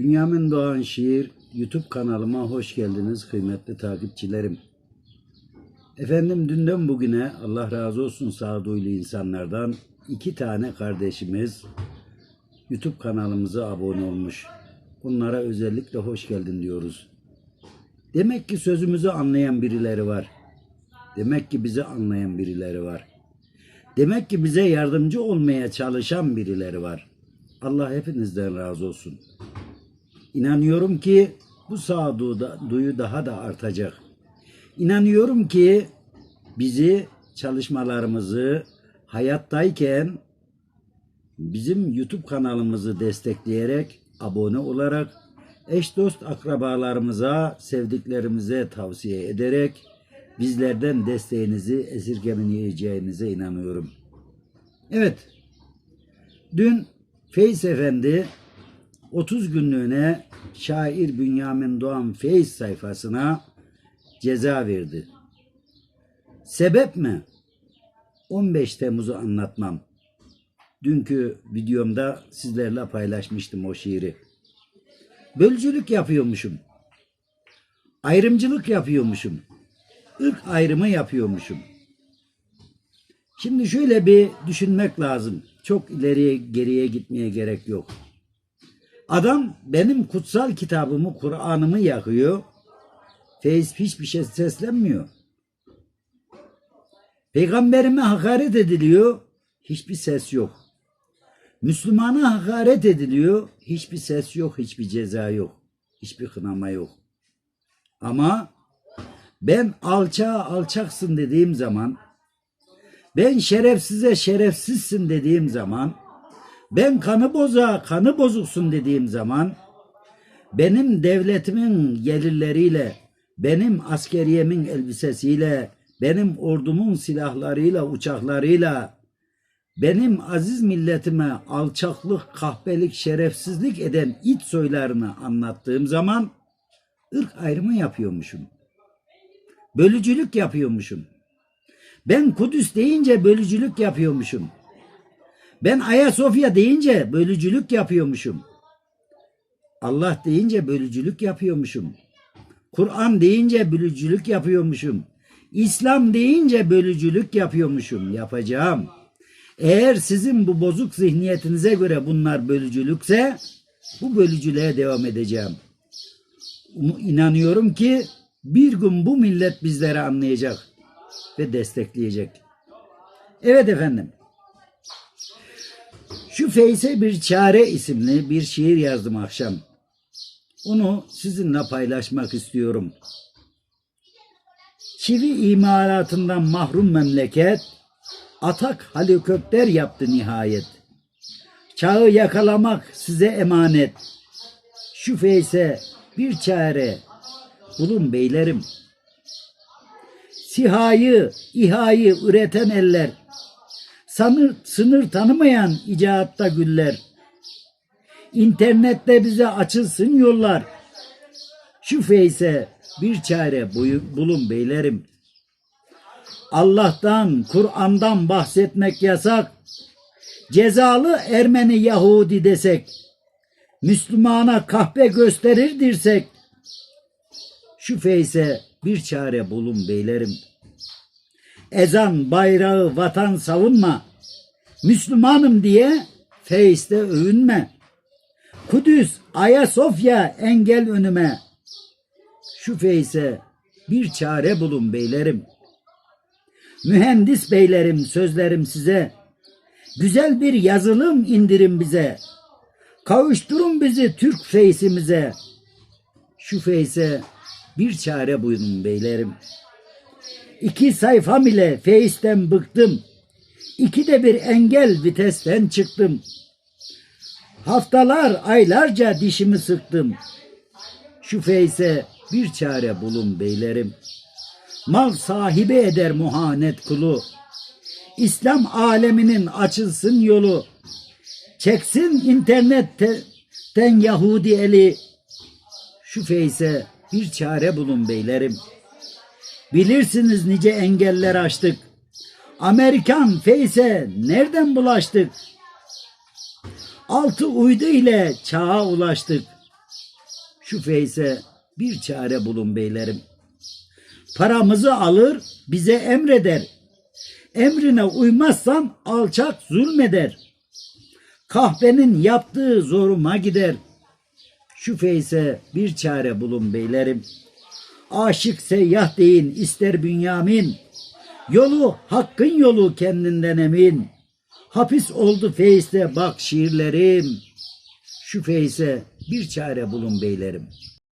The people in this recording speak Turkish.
Bünyamin Doğan Şiir YouTube kanalıma hoş geldiniz kıymetli takipçilerim. Efendim dünden bugüne Allah razı olsun sağduyulu insanlardan iki tane kardeşimiz YouTube kanalımıza abone olmuş. Bunlara özellikle hoş geldin diyoruz. Demek ki sözümüzü anlayan birileri var. Demek ki bizi anlayan birileri var. Demek ki bize yardımcı olmaya çalışan birileri var. Allah hepinizden razı olsun. İnanıyorum ki bu sağduyu daha da artacak. İnanıyorum ki bizi çalışmalarımızı hayattayken bizim YouTube kanalımızı destekleyerek abone olarak eş dost akrabalarımıza, sevdiklerimize tavsiye ederek bizlerden desteğinizi esirgemeyeceğinize inanıyorum. Evet. Dün Feyiz Efendi 30 günlüğüne şair Bünyamin Doğan Feyiz sayfasına ceza verdi. Sebep mi? 15 Temmuz'u anlatmam. Dünkü videomda sizlerle paylaşmıştım o şiiri. Bölücülük yapıyormuşum. Ayrımcılık yapıyormuşum. ırk ayrımı yapıyormuşum. Şimdi şöyle bir düşünmek lazım. Çok ileriye geriye gitmeye gerek yok. Adam benim kutsal kitabımı, Kur'an'ımı yakıyor. Feyz hiçbir şey seslenmiyor. Peygamberime hakaret ediliyor. Hiçbir ses yok. Müslümana hakaret ediliyor. Hiçbir ses yok, hiçbir ceza yok. Hiçbir kınama yok. Ama ben alçağa alçaksın dediğim zaman, ben şerefsize şerefsizsin dediğim zaman, ben kanı boza kanı bozuksun dediğim zaman, benim devletimin gelirleriyle, benim askeriyemin elbisesiyle, benim ordumun silahlarıyla, uçaklarıyla, benim aziz milletime alçaklık, kahpelik, şerefsizlik eden it soylarını anlattığım zaman ırk ayrımı yapıyormuşum. Bölücülük yapıyormuşum. Ben Kudüs deyince bölücülük yapıyormuşum. Ben Ayasofya deyince bölücülük yapıyormuşum. Allah deyince bölücülük yapıyormuşum. Kur'an deyince bölücülük yapıyormuşum. İslam deyince bölücülük yapıyormuşum. Yapacağım. Eğer sizin bu bozuk zihniyetinize göre bunlar bölücülükse bu bölücülüğe devam edeceğim. İnanıyorum ki bir gün bu millet bizleri anlayacak ve destekleyecek. Evet efendim. Şu Feyse bir çare isimli bir şiir yazdım akşam. Onu sizinle paylaşmak istiyorum. Çivi imalatından mahrum memleket atak helikopter yaptı nihayet. Çağı yakalamak size emanet. Şu Feyse bir çare bulun beylerim. Sihayı, İHA'yı üreten eller, sanır, sınır tanımayan icatta güller. İnternette bize açılsın yollar. Şu feyse bir çare bulun beylerim. Allah'tan, Kur'an'dan bahsetmek yasak. Cezalı Ermeni Yahudi desek, Müslümana kahpe gösterir dirsek, şu feyse bir çare bulun beylerim. Ezan, bayrağı, vatan savunma. Müslümanım diye feyste övünme. Kudüs, Ayasofya engel önüme. Şu feyse bir çare bulun beylerim. Mühendis beylerim sözlerim size. Güzel bir yazılım indirin bize. Kavuşturun bizi Türk feysimize. Şu feyse bir çare buyurun beylerim. İki sayfam ile Face'ten bıktım. İki de bir engel vitesten çıktım. Haftalar, aylarca dişimi sıktım. Şu Face'e bir çare bulun beylerim. Mal sahibi eder muhanet kulu. İslam aleminin açılsın yolu. Çeksin internetten Yahudi eli. Şu Face'e bir çare bulun beylerim. Bilirsiniz nice engeller açtık. Amerikan Face'e nereden bulaştık? Altı uydu ile çağa ulaştık. Şu feyse bir çare bulun beylerim. Paramızı alır bize emreder. Emrine uymazsam alçak zulmeder. Kahvenin yaptığı zoruma gider. Şu feyse bir çare bulun beylerim. Aşık seyyah deyin ister Bünyamin. Yolu hakkın yolu kendinden emin. Hapis oldu feyste bak şiirlerim. Şu feyse bir çare bulun beylerim.